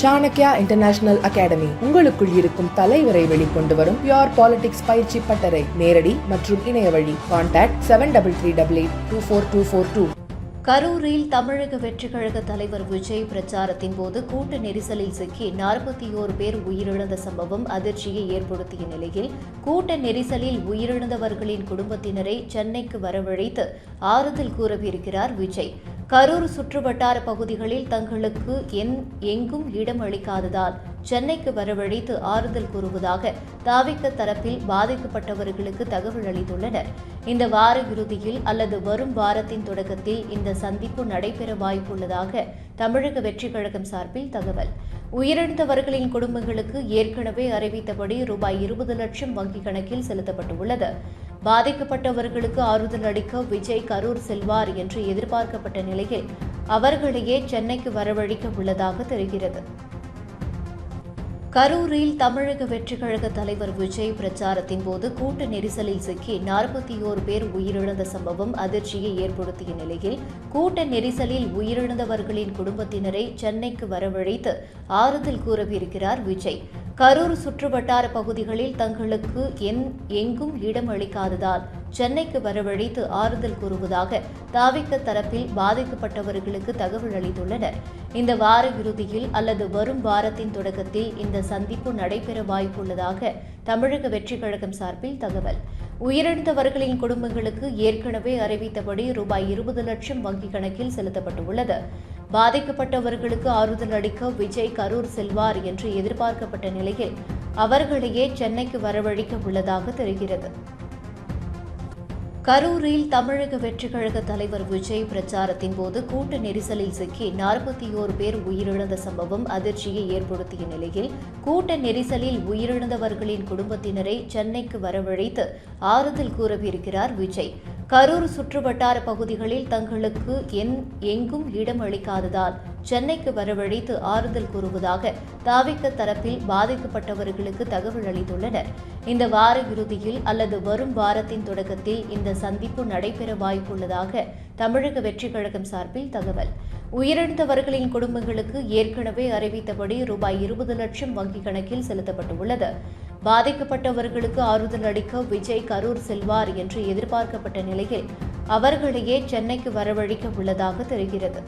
Chanakya international academy உங்களுக்குள் இருக்கும் தலைவரை வெளிக்கொண்டு வரும் பியோர் பாலிடிக்ஸ் பயிற்சி பட்டறை. நேரடி மற்றும் இணைய வழி. Contact seven double three double eight two four two four two கரூரில் தமிழக வெற்றி கழக தலைவர் விஜய் பிரச்சாரத்தின் போது கூட்ட நெரிசலில் சிக்கி நாற்பத்தி ஓரு பேர் உயிரிழந்த சம்பவம் அதிர்ச்சியை ஏற்படுத்திய நிலையில் கூட்ட நெரிசலில் உயிரிழந்தவர்களின் குடும்பத்தினரை சென்னைக்கு வரவழைத்து ஆறுதல் கூறவிருக்கிறார் விஜய். கரூர் சுற்றுவட்டார பகுதிகளில் தங்களுக்கு என் எங்கும் இடம் அளிக்காததால் சென்னைக்கு வரவழைத்து ஆறுதல் கூறுவதாக தாவிக்க தரப்பில் பாதிக்கப்பட்டவர்களுக்கு தகவல் அளித்துள்ளனர். இந்த வார இறுதியில் அல்லது வரும் வாரத்தின் தொடக்கத்தில் இந்த சந்திப்பு நடைபெற வாய்ப்புள்ளதாக தமிழக வெற்றிக் கழகம் சார்பில் தகவல். உயிரிழந்தவர்களின் குடும்பங்களுக்கு ஏற்கனவே அறிவித்தபடி ரூபாய் இருபது லட்சம் வங்கிக் கணக்கில் செலுத்தப்பட்டுள்ளது. பாதிக்கப்பட்டவர்களுக்கு ஆறுதல் அளிக்க விஜய் கரூர் செல்வார் என்று எதிர்பார்க்கப்பட்ட நிலையில் அவர்களையே சென்னைக்கு வரவழைக்க உள்ளதாக தெரிகிறது. கரூரில் தமிழக வெற்றிக் கழக தலைவர் விஜய் பிரச்சாரத்தின் போது கூட்ட நெரிசலில் சிக்கி நாற்பத்தி ஓரு பேர் உயிரிழந்த சம்பவம் அதிர்ச்சியை ஏற்படுத்திய நிலையில் கூட்ட நெரிசலில் உயிரிழந்தவர்களின் குடும்பத்தினரை சென்னைக்கு வரவழைத்து ஆறுதல் கூறவிருக்கிறார் விஜய். கரூர் சுற்றுவட்டார பகுதிகளில் தங்களுக்கு என் எங்கும் இடம் அளிக்காததால் சென்னைக்கு வரவழைத்து ஆறுதல் கூறுவதாக தாவிக்க தரப்பில் பாதிக்கப்பட்டவர்களுக்கு தகவல் அளித்துள்ளனர். இந்த வார இறுதியில் அல்லது வரும் வாரத்தின் தொடக்கத்தில் இந்த சந்திப்பு நடைபெற வாய்ப்புள்ளதாக தமிழக வெற்றிக் கழகம் சார்பில் தகவல். உயிரிழந்தவர்களின் குடும்பங்களுக்கு ஏற்கனவே அறிவித்தபடி ரூபாய் இருபது லட்சம் வங்கிக் கணக்கில் செலுத்தப்பட்டுள்ளது. பாதிக்கப்பட்டவர்களுக்கு ஆறுதல் அளிக்க விஜய் கரூர் செல்வார் என்று எதிர்பார்க்கப்பட்ட நிலையில் அவர்களையே சென்னைக்கு வரவழைக்க உள்ளதாக தெரிகிறது. கரூரில் தமிழக வெற்றிக் கழக தலைவர் விஜய் பிரச்சாரத்தின் போது கூட்ட நெரிசலில் சிக்கி நாற்பத்தி ஓரு பேர் உயிரிழந்த சம்பவம் அதிர்ச்சியை ஏற்படுத்திய நிலையில் கூட்ட நெரிசலில் உயிரிழந்தவர்களின் குடும்பத்தினரை சென்னைக்கு வரவழைத்து ஆறுதல் கூறவிருக்கிறார் விஜய். கரூர் சுற்றுவட்டார பகுதிகளில் தங்களுக்கு என் எங்கும் இடம் அளிக்காததால் சென்னைக்கு வரவழைத்து ஆறுதல் கூறுவதாக தாவிக்க தரப்பில் பாதிக்கப்பட்டவர்களுக்கு தகவல் அளித்துள்ளனர். இந்த வார இறுதியில் அல்லது வரும் வாரத்தின் தொடக்கத்தில் இந்த சந்திப்பு நடைபெற வாய்ப்புள்ளதாக தமிழக வெற்றிக் கழகம் சார்பில் தகவல். உயிரிழந்தவர்களின் குடும்பங்களுக்கு ஏற்கனவே அறிவித்தபடி ரூபாய் இருபது லட்சம் வங்கிக் கணக்கில் செலுத்தப்பட்டுள்ளது. பாதிக்கப்பட்டவர்களுக்கு ஆறுதல் அளிக்க விஜய் கரூர் செல்வார் என்று எதிர்பார்க்கப்பட்ட நிலையில் அவர்களையே சென்னைக்கு வரவழைக்க உள்ளதாக தெரிகிறது.